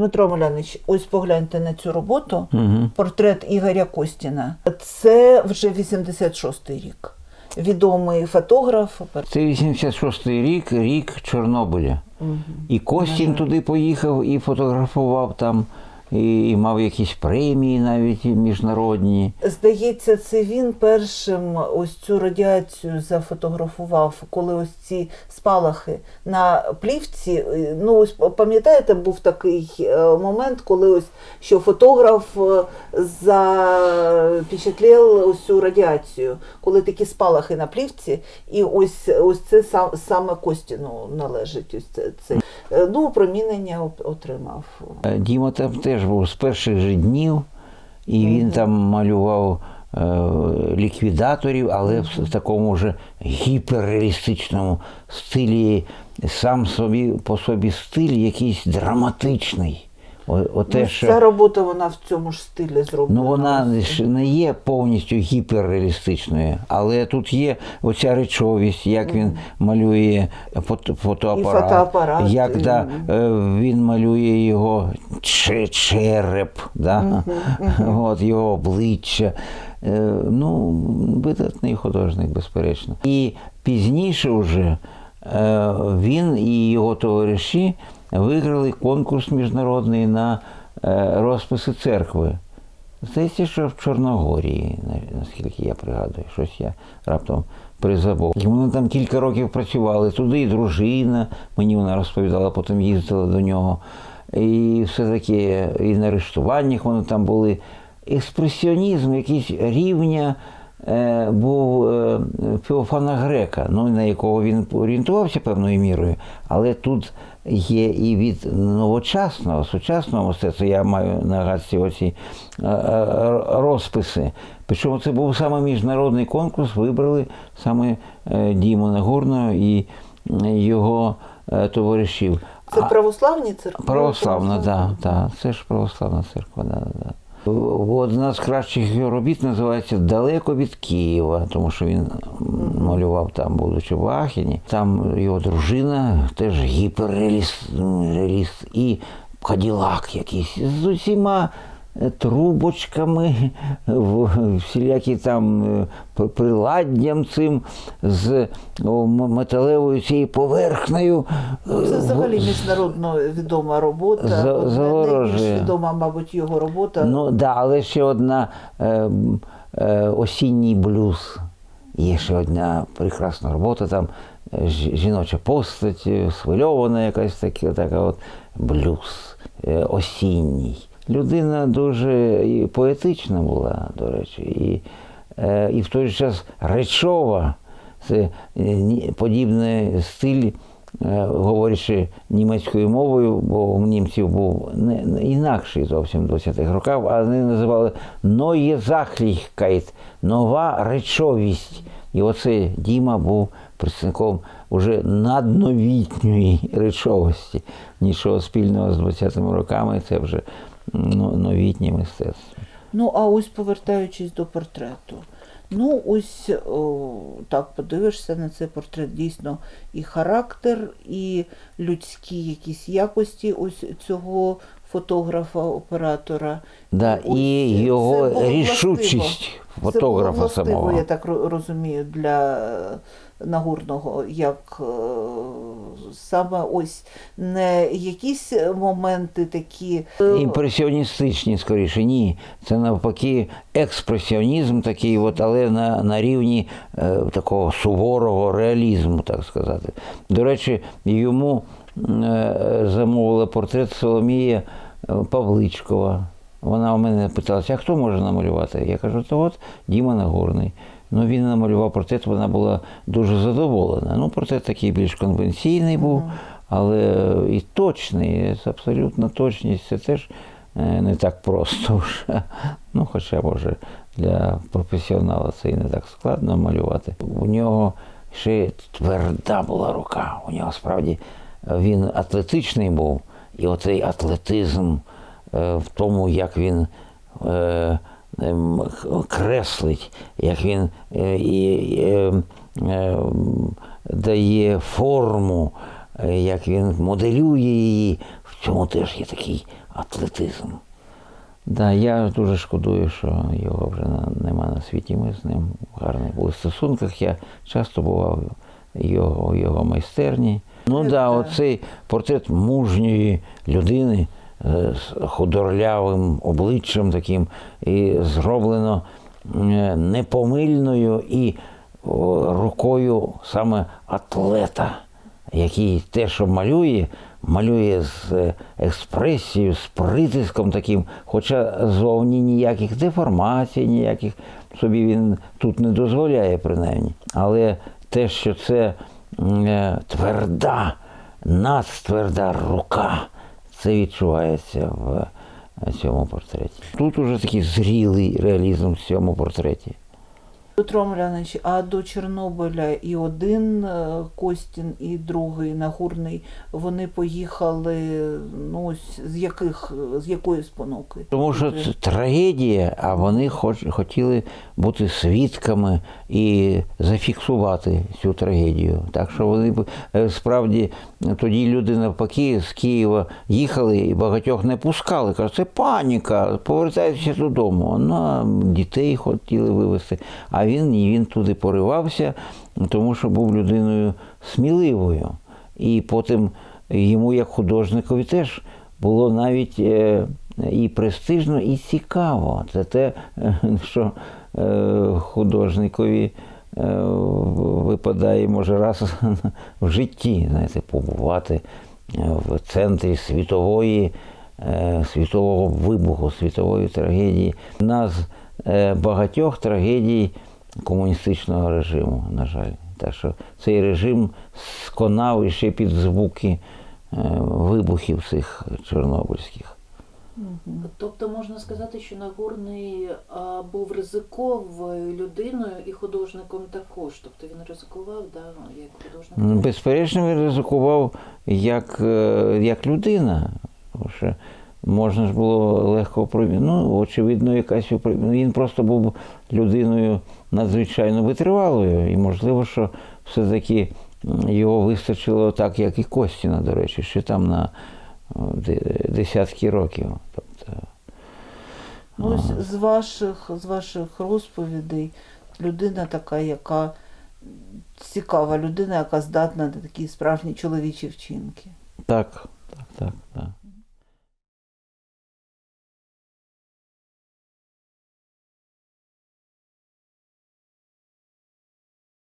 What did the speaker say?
Дмитро Малянович, ось погляньте на цю роботу. Угу. Портрет Ігоря Костіна. Це вже 86-й рік. Відомий фотограф. Це 86-й рік, рік Чорнобиля. І Костін туди поїхав і фотографував там, і, і мав якісь премії навіть міжнародні. Здається, це він першим ось цю радіацію зафотографував, коли ось ці спалахи на плівці. Ну, ось пам'ятаєте, був такий е, момент, коли ось що фотограф е, запечатлів ось цю радіацію, коли такі спалахи на плівці, і ось ось це сам саме Костіну належить. Ось це, це. Е, Ну, промінення отримав. Діма там теж був з перших же днів, і він там малював е, ліквідаторів, але в такому вже гіперреалістичному стилі, сам собі по собі стиль якийсь драматичний. О, оте, Ну, що... Ця робота вона в цьому ж стилі зроблена. Ну, вона ж не є повністю гіперреалістичною, але тут є оця речовість, як він малює фото- фотоапарат, І фотоапарат, як і- да, е, він малює його череп, да? От, його обличчя. Е, Ну, видатний художник, безперечно. І пізніше вже е, він і його товариші виграли конкурс міжнародний на е, розписи церкви. Здається, що в Чорногорії, наскільки я пригадую, щось я раптом призабув. І вони там кілька років працювали. Туди і дружина, мені вона розповідала, потім їздила до нього. І все таки і на арештуваннях вони там були. Експресіонізм, якийсь рівня був е, Феофана Грека, ну, на якого він орієнтувався певною мірою, але тут є і від новочасного, сучасного мистецтва, я маю на гадці оці е, е, розписи. Причому це був саме міжнародний конкурс, вибрали саме е, Діму Нагорного і е, його е, товаришів. Це православні церкви? Православна, так, да, да, це ж православна церква, да, да. Одна з кращих його робіт називається Далеко від Києва, тому що він малював там, будучи в Ахіні. Там його дружина теж гіперреаліст реаліст, і Каділак якийсь з усіма трубочками, в- всілякі там е, приладдям цим з металевою цією поверхнею. Ну, Це е, взагалі міжнародно відома робота. За-. Найбільш відома, мабуть, його робота. Ну так, да, але ще одна е, е, осінній блюз. Є ще одна прекрасна робота, там е, жіноча постать, е, схвильована якась така, така от блюз е, осінній. Людина дуже і поетична була, до речі, і, е, і в той же час речова. Це е, подібний стиль е, говорячи німецькою мовою, бо у німців був не, інакший зовсім в 20-х роках, а вони називали «Neue Sachlichkeit», нова речовість. І оце Діма був представником уже надновітньої речовості. Нічого спільного з 20-ми роками, це вже новітнє мистецтво. Ну, а ось повертаючись до портрету. Ну, ось о, так подивишся на цей портрет, дійсно і характер, і людські якісь якості ось цього фотографа-оператора. Да, Ось і його рішучість фотографа властиво, самого. Я так розумію, для е, Нагорного, як е, саме ось не якісь моменти такі. е, Імпресіоністичні, скоріше, ні. Це навпаки експресіонізм такий, от, але на, на рівні е, такого суворого реалізму, так сказати. До речі, йому е, замовила портрет Соломія е, Павличкова. Вона у мене питалася, а хто може намалювати? Я кажу, то от Діма Нагорний. Ну, він намалював портрет, вона була дуже задоволена. Ну, портрет такий більш конвенційний був, але і точний, це абсолютно точність. Це теж е, не так просто вже. Ну, хоча, може, для професіонала це і не так складно малювати. У нього ще тверда була рука. У нього справді е, він атлетичний був, і оцей атлетизм е, в тому, як він. Е, ем, креслить, як він е, і, е, е, дає форму е, як він моделює її, в цьому теж є такий атлетизм. Да, я дуже шкодую, що його вже нема на світі. Ми з ним в гарних були стосунках. Я часто бував його, в його майстерні. Ну так, да, оцей портрет мужньої людини е, з худорлявим обличчям таким, і зроблено е, непомильною і рукою саме атлета, який те, що малює, малює з е, експресією, з притиском таким, хоча зовні ніяких деформацій, ніяких собі він тут не дозволяє, принаймні. Але те, що це е, тверда, надтверда рука, це відчувається в цьому портреті. Тут уже такий зрілий реалізм в цьому портреті. Петро Милянович, а до Чорнобиля і один е, Костін, і другий Нагурний, вони поїхали ну, ось з яких з якої спонуки? Тому що це трагедія, а вони хоч, хотіли бути свідками і зафіксувати цю трагедію. Так що вони е, справді тоді люди навпаки з Києва їхали і багатьох не пускали. Кажуть, це паніка, повертайтеся додому. Ну, дітей хотіли вивезти. А він ні, він туди поривався, тому що був людиною сміливою. І потім йому, як художникові, теж було навіть е, і престижно, і цікаво. Це те, що е, художникові е, випадає, може, раз в житті, знаєте, побувати в центрі світової, світового вибуху, світової трагедії. З е, багатьох трагедій комуністичного режиму, на жаль. Так що цей режим сконав іще під звуки е, вибухів цих чорнобильських. Тобто можна сказати, що Нагорний а, був ризиковою людиною і художником також. Тобто він ризикував, да, як художник. Ну, Безперечно, він ризикував як, е, як людина. Тому що можна ж було легко прові- Ну, очевидно, якась ну, він просто був людиною надзвичайно витривалою. І можливо, що все-таки його вистачило так, як і Костіна, до речі, ще там на десятки років. Тобто, Ну, ось з ваших з ваших розповідей людина така, яка цікава людина, яка здатна на такі справжні чоловічі вчинки. так, так, так, так.